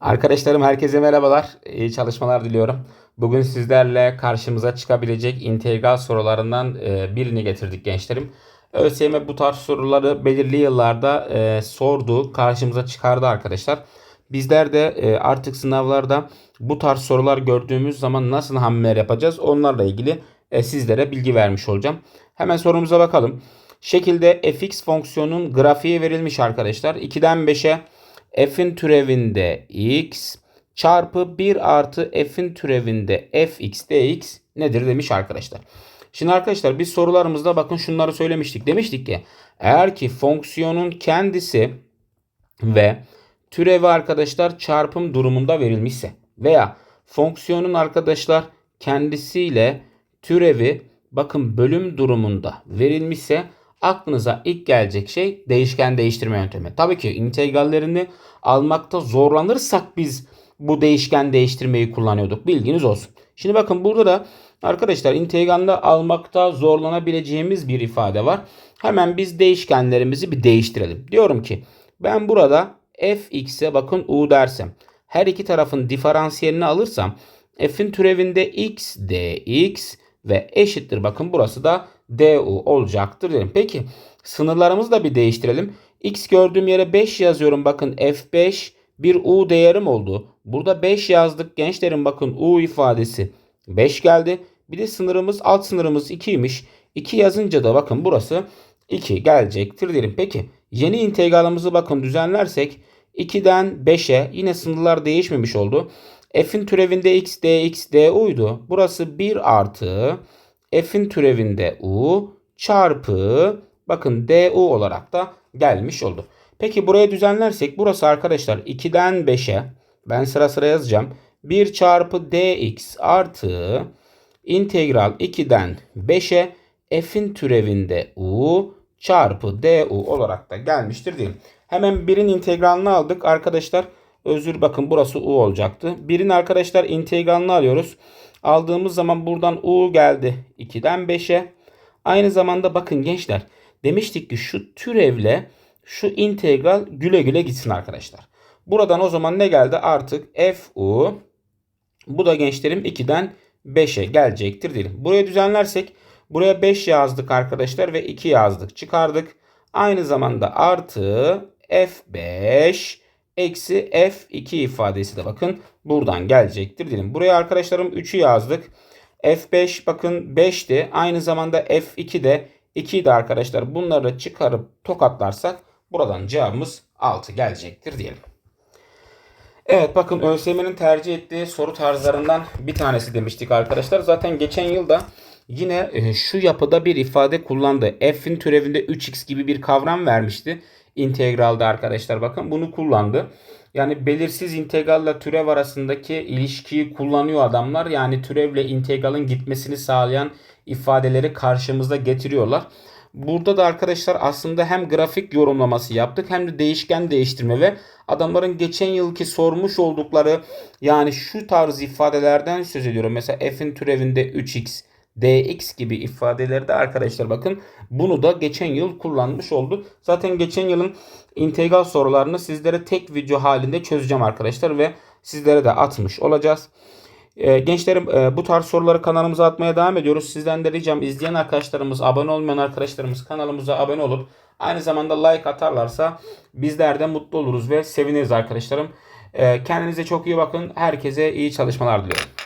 Arkadaşlarım herkese merhabalar. İyi çalışmalar diliyorum. Bugün sizlerle karşımıza çıkabilecek integral sorularından e, birini getirdik gençlerim. ÖSYM bu tarz soruları belirli yıllarda e, sordu, karşımıza çıkardı arkadaşlar. Bizler de e, artık sınavlarda bu tarz sorular gördüğümüz zaman nasıl hamleler yapacağız onlarla ilgili sizlere bilgi vermiş olacağım. Hemen sorumuza bakalım. Şekilde fx fonksiyonun grafiği verilmiş arkadaşlar. 2'den 5'e f'in türevinde x çarpı 1 artı f'in türevinde fx dx nedir demiş arkadaşlar. Şimdi arkadaşlar biz sorularımızda bakın şunları söylemiştik. Demiştik ki eğer ki fonksiyonun kendisi ve türevi arkadaşlar çarpım durumunda verilmişse veya fonksiyonun arkadaşlar kendisiyle türevi bakın bölüm durumunda verilmişse aklınıza ilk gelecek şey değişken değiştirme yöntemi. Tabii ki integrallerini almakta zorlanırsak biz bu değişken değiştirmeyi kullanıyorduk. Bilginiz olsun. Şimdi bakın burada da arkadaşlar integralde almakta zorlanabileceğimiz bir ifade var. Hemen biz değişkenlerimizi bir değiştirelim. Diyorum ki ben burada fx'e bakın u dersem her iki tarafın diferansiyelini alırsam f'in türevinde x dx ve eşittir bakın burası da du olacaktır derim. Peki sınırlarımızı da bir değiştirelim. x gördüğüm yere 5 yazıyorum bakın f5 bir u değerim oldu. Burada 5 yazdık gençlerim bakın u ifadesi 5 geldi. Bir de sınırımız alt sınırımız 2'ymiş. 2 yazınca da bakın burası 2 gelecektir derim. Peki yeni integralımızı bakın düzenlersek 2'den 5'e yine sınırlar değişmemiş oldu. F'in türevinde x dx du'ydu. Burası 1 artı f'in türevinde u çarpı bakın du olarak da gelmiş oldu. Peki buraya düzenlersek burası arkadaşlar 2'den 5'e ben sıra sıra yazacağım. 1 çarpı dx artı integral 2'den 5'e f'in türevinde u çarpı du olarak da gelmiştir diyelim. Hemen birin integralini aldık arkadaşlar. Özür bakın burası u olacaktı. Birin arkadaşlar integralini alıyoruz. Aldığımız zaman buradan u geldi 2'den 5'e. Aynı zamanda bakın gençler demiştik ki şu türevle şu integral güle güle gitsin arkadaşlar. Buradan o zaman ne geldi? Artık fu bu da gençlerim 2'den 5'e gelecektir diyelim. Buraya düzenlersek buraya 5 yazdık arkadaşlar ve 2 yazdık çıkardık. Aynı zamanda artı f5 eksi f2 ifadesi de bakın buradan gelecektir diyelim. Buraya arkadaşlarım 3'ü yazdık. f5 bakın 5'ti. Aynı zamanda f2 de 2'ydi arkadaşlar. Bunları çıkarıp tokatlarsak buradan cevabımız 6 gelecektir diyelim. Evet bakın ÖSYM'nin tercih ettiği soru tarzlarından bir tanesi demiştik arkadaşlar. Zaten geçen yılda yine e, şu yapıda bir ifade kullandı. F'in türevinde 3x gibi bir kavram vermişti. integralde arkadaşlar bakın bunu kullandı. Yani belirsiz integralla türev arasındaki ilişkiyi kullanıyor adamlar. Yani türevle integralın gitmesini sağlayan ifadeleri karşımıza getiriyorlar. Burada da arkadaşlar aslında hem grafik yorumlaması yaptık hem de değişken değiştirme ve adamların geçen yılki sormuş oldukları yani şu tarz ifadelerden söz ediyorum. Mesela f'in türevinde 3x dx gibi ifadelerde arkadaşlar bakın bunu da geçen yıl kullanmış oldu. Zaten geçen yılın integral sorularını sizlere tek video halinde çözeceğim arkadaşlar ve sizlere de atmış olacağız. Ee, gençlerim e, bu tarz soruları kanalımıza atmaya devam ediyoruz. Sizden de ricam izleyen arkadaşlarımız, abone olmayan arkadaşlarımız kanalımıza abone olup aynı zamanda like atarlarsa bizler de mutlu oluruz ve seviniriz arkadaşlarım. Ee, kendinize çok iyi bakın. Herkese iyi çalışmalar diliyorum.